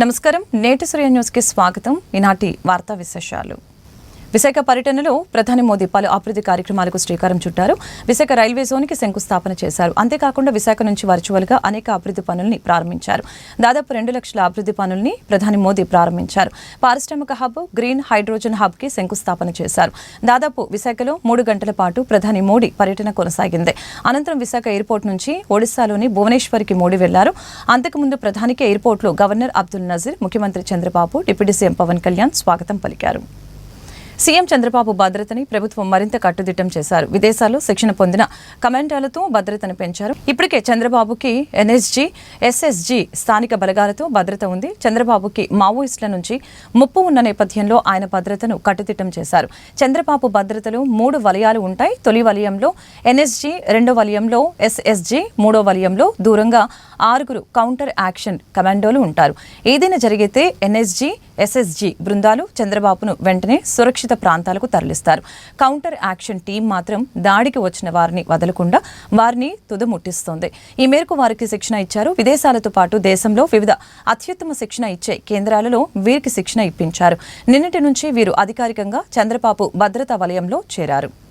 నమస్కారం. నేటి సూర్య న్యూస్కి స్వాగతం. ఈనాటి వార్తా విశేషాలు. విశాఖ పర్యటనలో ప్రధాని మోదీ పలు అభివృద్ధి కార్యక్రమాలకు శ్రీకారం చుట్టారు. విశాఖ రైల్వే జోన్కి శంకుస్థాపన చేశారు. అంతేకాకుండా విశాఖ నుంచి వర్చువల్గా అనేక అభివృద్ధి పనుల్ని ప్రారంభించారు. దాదాపు రెండు లక్షల అభివృద్ధి పనుల్ని ప్రధాని మోదీ ప్రారంభించారు. పారిశ్రామిక హబ్ గ్రీన్ హైడ్రోజన్ హబ్కి శంకుస్థాపన చేశారు. దాదాపు విశాఖలో మూడు గంటల పాటు ప్రధాని మోడీ పర్యటన కొనసాగింది. అనంతరం విశాఖ ఎయిర్పోర్ట్ నుంచి ఒడిశాలోని భువనేశ్వర్కి మోడీ వెళ్ళారు. అంతకుముందు ప్రధానికి ఎయిర్పోర్ట్లో గవర్నర్ అబ్దుల్ నజీర్ ముఖ్యమంత్రి చంద్రబాబు డిప్యూటీ సీఎం పవన్ కళ్యాణ్ స్వాగతం పలికారు. సీఎం చంద్రబాబు భద్రతని ప్రభుత్వం మరింత కట్టుదిట్టం చేశారు. విదేశాల్లో శిక్షణ పొందిన కమాండోలతో భద్రతను పెంచారు. ఇప్పటికే చంద్రబాబుకి ఎన్ఎస్జీ ఎస్ఎస్జీ స్థానిక బలగాలతో భద్రత ఉంది. చంద్రబాబుకి మావోయిస్టుల నుంచి ముప్పు ఉన్న నేపథ్యంలో ఆయన భద్రతను కట్టుదిట్టం చేశారు. చంద్రబాబు భద్రతలో మూడు వలయాలు ఉంటాయి. తొలి వలయంలో ఎన్ఎస్జీ రెండో వలయంలో ఎస్ఎస్జీ మూడో వలయంలో దూరంగా ఆరుగురు కౌంటర్ యాక్షన్ కమాండోలు ఉంటారు. ఏదైనా జరిగితే ఎన్ఎస్జీ ఎస్ఎస్జీ బృందాలు చంద్రబాబును వెంటనే సురక్షిత ప్రాంతాలకు తరలిస్తారు. కౌంటర్ యాక్షన్ టీం మాత్రం దాడికి వచ్చిన వారిని వదలకుండా వారిని తుదముట్టిస్తోంది. ఈ మేరకు వారికి శిక్షణ ఇచ్చారు. విదేశాలతో పాటు దేశంలో వివిధ అత్యుత్తమ శిక్షణ ఇచ్చే కేంద్రాలలో వీరికి శిక్షణ ఇప్పించారు. నిన్నటి నుంచి వీరు అధికారికంగా చంద్రబాబు భద్రతా వలయంలో చేరారు.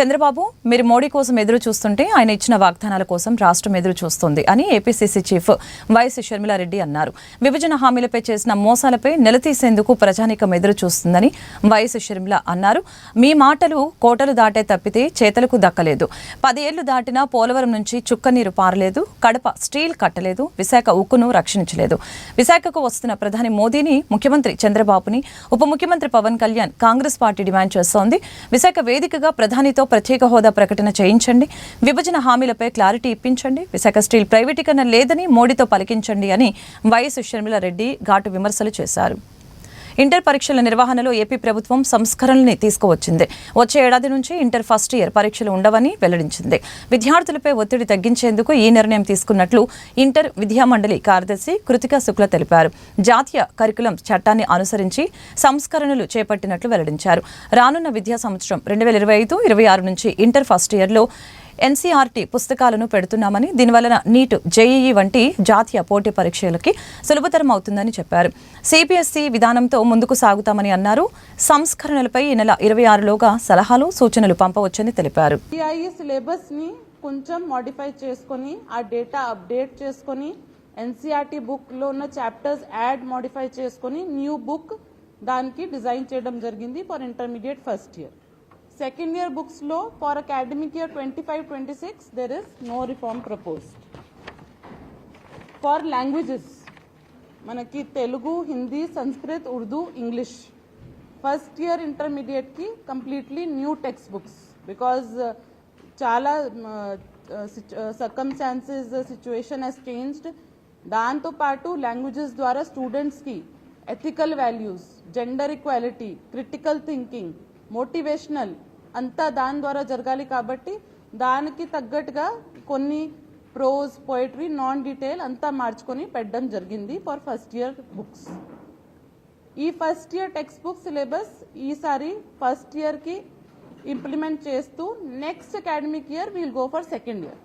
చంద్రబాబు మీరు మోడీ కోసం ఎదురు చూస్తుంటే ఆయన ఇచ్చిన వాగ్దానాల కోసం రాష్ట్రం ఎదురు చూస్తుంది అని ఏపీసీసీ చీఫ్ వైఎస్ షర్మిలారెడ్డి అన్నారు. విభజన హామీలపై చేసిన మోసాలపై నిలదీసేందుకు ప్రజానీకం ఎదురు చూస్తుందని వైఎస్ షర్మిల అన్నారు. మీ మాటలు కోటలు దాటే తప్పితే చేతలకు దక్కలేదు. పదేళ్ళు దాటినా పోలవరం నుంచి చుక్కనీరు పారలేదు కడప స్టీల్ కట్టలేదు విశాఖ ఉక్కును రక్షించలేదు. విశాఖకు వస్తున్న ప్రధాని మోదీని ముఖ్యమంత్రి చంద్రబాబుని ఉప ముఖ్యమంత్రి Pawan Kalyan Congress party demand చేస్తోంది. విశాఖ వేదికగా ప్రధానితో ప్రత్యేక హోదా ప్రకటన చేయించండి. విభజన హామీలపై క్లారిటీ ఇప్పించండి. విశాఖ స్టీల్ ప్రైవేటీకరణ లేదని మోడీతో పలికించండి అని వైఎస్ షర్మిలారెడ్డి ఘాటు విమర్శలు చేశారు. ఇంటర్ పరీక్షల నిర్వహణలో ఏపీ ప్రభుత్వం సంస్కరణల్ని తీసుకువచ్చింది. వచ్చే ఏడాది నుంచి ఇంటర్ ఫస్ట్ ఇయర్ పరీక్షలు ఉండవని వెల్లడించింది. విద్యార్థులపై ఒత్తిడి తగ్గించేందుకు ఈ నిర్ణయం తీసుకున్నట్లు ఇంటర్ విద్యామండలి కార్యదర్శి కృతికా శుక్ల తెలిపారు. జాతీయ కరికులం చట్టాన్ని అనుసరించి సంస్కరణలు చేపట్టినట్లు వెల్లడించారు. రానున్న విద్యా సంవత్సరం రెండు వేల ఇరవై ఐదు ఇరవై ఆరు నుంచి ఇంటర్ ఫస్ట్ ఇయర్లో ఎన్సీఆర్టీ పుస్తకాలను పెడుతున్నామని దీనివలన నీట్ జేఈఈ వంటి జాతీయ పోటీ పరీక్షలకి సులభతరం అవుతుందని చెప్పారు. సిబిఎస్ఈ విధానంతో ముందుకు సాగుతామని అన్నారు. సంస్కరణలపై ఈ నెల ఇరవై ఆరులోగా సలహాలు సూచనలు పంపవచ్చని తెలిపారు. సిలబస్ని కొంచెం మాడిఫై చేసుకొని ఆ డేటా అప్డేట్ చేసుకొని ఎన్సీఆర్టీ బుక్లో ఉన్న చాప్టర్స్ యాడ్ మాడిఫై చేసుకొని న్యూ బుక్ దానికి డిజైన్ చేయడం జరిగింది for intermediate first year second year బుక్స్లో for academic year twenty five twenty six there is no reform proposed for languages మనకి Telugu Hindi Sanskrit Urdu English first year ఇంటర్మీడియట్కి completely new text books because చాలా circumstances situation has changed దాంతోపాటు languages ద్వారా స్టూడెంట్స్కి ethical values gender equality critical thinking motivational అంతా దాని ద్వారా జరగాలి కాబట్టి దానికి తగ్గట్టుగా కొన్ని ప్రోజ్ పోయిటరీ నాన్ డీటెయిల్ అంతా మార్చుకొని పెట్టడం జరిగింది ఫర్ ఫస్ట్ ఇయర్ బుక్స్ ఈ first year text book syllabus ఈసారి ఫస్ట్ ఇయర్కి ఇంప్లిమెంట్ చేస్తూ next academic year we'll go for second year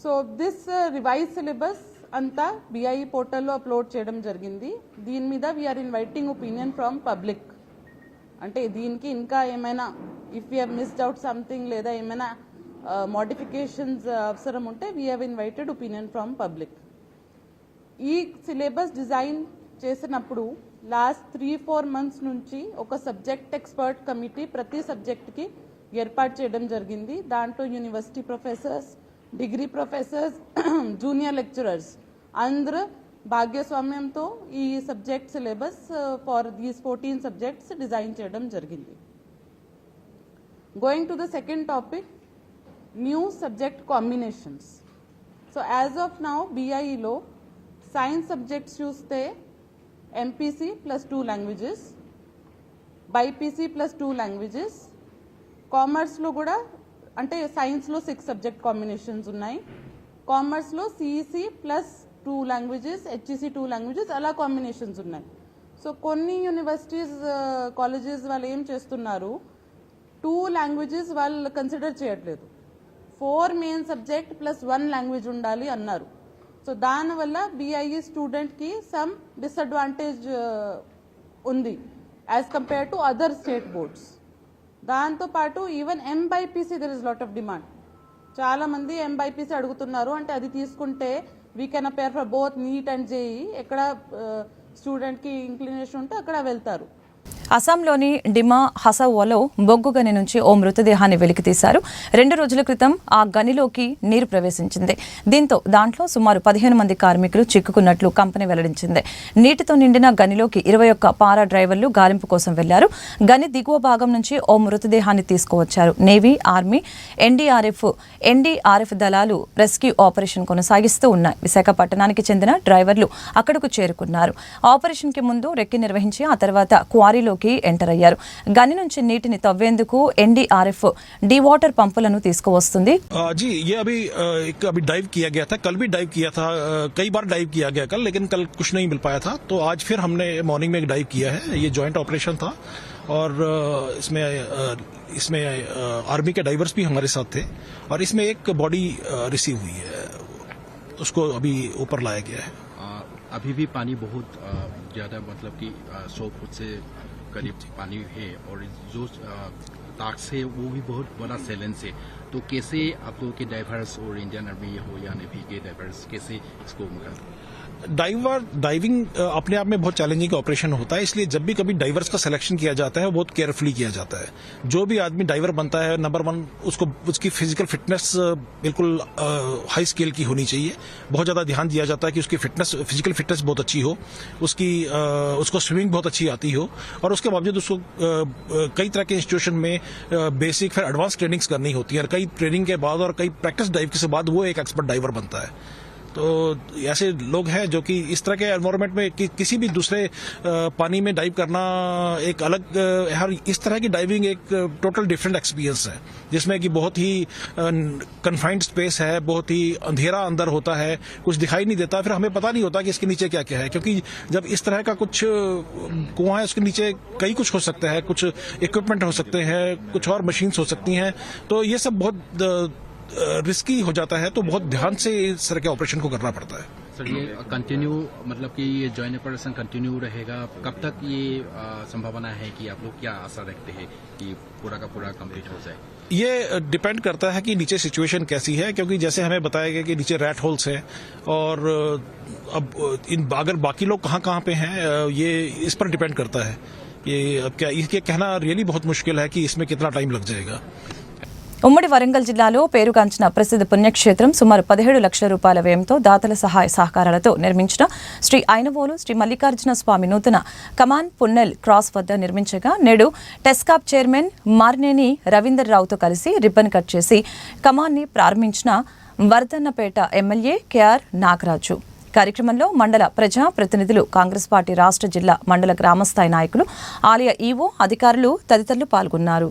so this revise syllabus అంతా బిఐఈ పోర్టల్లో అప్లోడ్ చేయడం జరిగింది. దీని మీద we're inviting opinion from public అంటే దీనికి ఇంకా ఏమైనా if you have missed out something లేదా ఏమైనా uh, మోడిఫికేషన్స్ uh, అవసరం ఉంటే we have invited opinion from public ఈ సిలబస్ డిజైన్ చేసినప్పుడు లాస్ట్ త్రీ ఫోర్ మంత్స్ నుంచి ఒక సబ్జెక్ట్ ఎక్స్పర్ట్ కమిటీ ప్రతి సబ్జెక్ట్కి ఏర్పాటు చేయడం జరిగింది. దాంట్లో university professors degree professors junior lecturers అందరూ భాగ్యస్వామ్యంతో ఈ subject syllabus for these fourteen subjects design చేయడం జరిగింది. Going to the second topic new subject combinations so as of now బీఐఈలో science subjects చూస్తే MPC plus two languages BiPC plus two languages కామర్స్లో కూడా అంటే సైన్స్లో సిక్స్ సబ్జెక్ట్ కాంబినేషన్స్ ఉన్నాయి. కామర్స్లో CEC plus two languages HEC two languages అలా combinations ఉన్నాయి. So కొన్ని యూనివర్సిటీస్ కాలేజెస్ uh, వాళ్ళు ఏం చేస్తున్నారు? టూ లాంగ్వేజెస్ వాళ్ళు కన్సిడర్ చేయట్లేదు. Four main subject plus one language ఉండాలి అన్నారు. సో దానివల్ల బిఐఈ స్టూడెంట్కి సమ్ డిసడ్వాంటేజ్ ఉంది as compare to other state boards దాంతోపాటు even MBiPC there is lot of demand చాలా మంది ఎంబైపీసీ అడుగుతున్నారు. అంటే అది తీసుకుంటే we can appear for both NEET and JEE ఎక్కడ uh, స్టూడెంట్కి ఇంక్లినేషన్ ఉంటే అక్కడ వెళ్తారు. అస్సాంలోని డిమా హసవోలో బొగ్గు గని నుంచి ఓ మృతదేహాన్ని వెలికితీశారు. రెండు రోజుల క్రితం ఆ గనిలోకి నీరు ప్రవేశించింది. దీంతో దాంట్లో సుమారు పదిహేను మంది కార్మికులు చిక్కుకున్నట్లు కంపెనీ వెల్లడించింది. నీటితో నిండిన గనిలోకి ఇరవై ఒక్క పారా డ్రైవర్లు గాలింపు కోసం వెళ్ళారు. గని దిగువ భాగం నుంచి ఓ మృతదేహాన్ని తీసుకువచ్చారు. నేవీ ఆర్మీ ఎన్డీఆర్ఎఫ్ ఎన్డీఆర్ఎఫ్ దళాలు రెస్క్యూ ఆపరేషన్ కొనసాగిస్తూ ఉన్నాయి. విశాఖపట్నానికి చెందిన డ్రైవర్లు అక్కడకు చేరుకున్నారు. ఆపరేషన్కి ముందు రెక్కి నిర్వహించి ఆ తర్వాత క్వారీలో క్వారీలోకి ఎంటర్ అయ్యారు గని నుంచి నీటిని తవ్వేందుకు ఎన్డీఆర్ఎఫ్ డీ వాటర్ పంపులను తీసుకువస్తుంది आ, जी ये अभी अ, एक अभी डाइव किया गया था कल भी डाइव किया था अ, कई बार डाइव किया गया कल लेकिन कल कुछ नहीं मिल पाया था तो आज फिर हमने मॉर्निंग में एक डाइव किया है ये जॉइंट ऑपरेशन था और अ, इसमें अ, इसमें अ, आर्मी के डाइवर्स भी हमारे साथ थे और इसमें एक बॉडी रिसीव हुई है उसको अभी ऊपर लाया गया है आ, अभी भी पानी बहुत आ, ज्यादा मतलब कि सौ फुट से करीब पानी है और जो ताक से वो भी बहुत बड़ा चैलेंज है। तो कैसे आप लोगों के डाइवर्स और इंडियन आर्मी हो या नेवी के डाइवर्स कैसे इसको मुकाबला डाइवर डाइविंग अपने आप में बहुत चैलेंजिंग ऑपरेशन होता है, इसलिए जब भी कभी डाइवर्स का सिलेक्शन किया जाता है, बहुत केयरफुली किया जाता है। जो भी आदमी डाइवर बनता है नंबर वन उसको, उसकी फ़िज़िकल फिटनेस बिल्कुल हाई स्केल की होनी चाहिए। बहुत ज़्यादा ध्यान दिया जाता है कि उसकी फिटनेस फ़िज़िकल फिटनेस बहुत अच्छी हो, उसकी उसको स्विमिंग बहुत अच्छी आती हो, और उसके बावजूद उसको कई तरह के इंस्टीट्यूशन में बेसिक फिर एडवांस ट्रेनिंग्स करनी होती है, और कई ट्रेनिंग के बाद और कई प्रैक्टिस डाइव के बाद वो एक एक्सपर्ट डाइवर बनता है। तो ऐसे लोग हैं जो कि इस तरह के एनवायरनमेंट में कि, किसी भी दूसरे पानी में डाइव करना एक अलग हर इस तरह की डाइविंग एक टोटल डिफरेंट एक्सपीरियंस है। जिसमें कि बहुत ही कन्फाइंड स्पेस है बहुत ही अंधेरा अंदर होता है कुछ दिखाई नहीं देता फिर हमें पता नहीं होता कि इसके नीचे क्या क्या है। क्योंकि जब इस तरह का कुछ कुआँ है उसके नीचे कई कुछ हो सकता है कुछ इक्विपमेंट हो सकते हैं कुछ और मशीन्स हो सकती हैं। तो ये सब बहुत रिस्की हो जाता है तो बहुत ध्यान से इस तरह के ऑपरेशन को करना पड़ता है। सर ये कंटिन्यू मतलब कि ये जॉइंट ऑपरेशन कंटिन्यू रहेगा कब तक ये आ, संभावना है कि आप लोग क्या आशा रखते हैं कि पूरा का पूरा कंप्लीट हो जाए? ये डिपेंड करता है कि नीचे सिचुएशन कैसी है क्योंकि जैसे हमें बताया गया कि नीचे रैट होल्स हैं और अब इन अगर बाकी लोग कहाँ कहाँ पे हैं ये इस पर डिपेंड करता है। ये अब क्या ये कहना रियली बहुत मुश्किल है कि इसमें कितना टाइम लग जाएगा। ఉమ్మడి వరంగల్ జిల్లాలో పేరుగాంచిన ప్రసిద్ధ పుణ్యక్షేత్రం సుమారు పదిహేడు లక్షల రూపాయల వ్యయంతో దాతల సహాయ సహకారాలతో నిర్మించిన శ్రీ ఐనవోలు శ్రీ మల్లికార్జున స్వామి నూతన కమాన్ పున్నెల్ క్రాస్ వద్ద నిర్మించగా నేడు టెస్కాప్ చైర్మన్ మార్నేని రవీందర్ రావుతో కలిసి రిబ్బన్ కట్ చేసి కమాన్ని ప్రారంభించిన వర్ధన్నపేట ఎమ్మెల్యే కెఆర్ నాగరాజు. కార్యక్రమంలో మండల ప్రజా ప్రతినిధులు కాంగ్రెస్ పార్టీ రాష్ట్ర జిల్లా మండల గ్రామస్థాయి నాయకులు ఆలయ ఈవో అధికారులు తదితరులు పాల్గొన్నారు.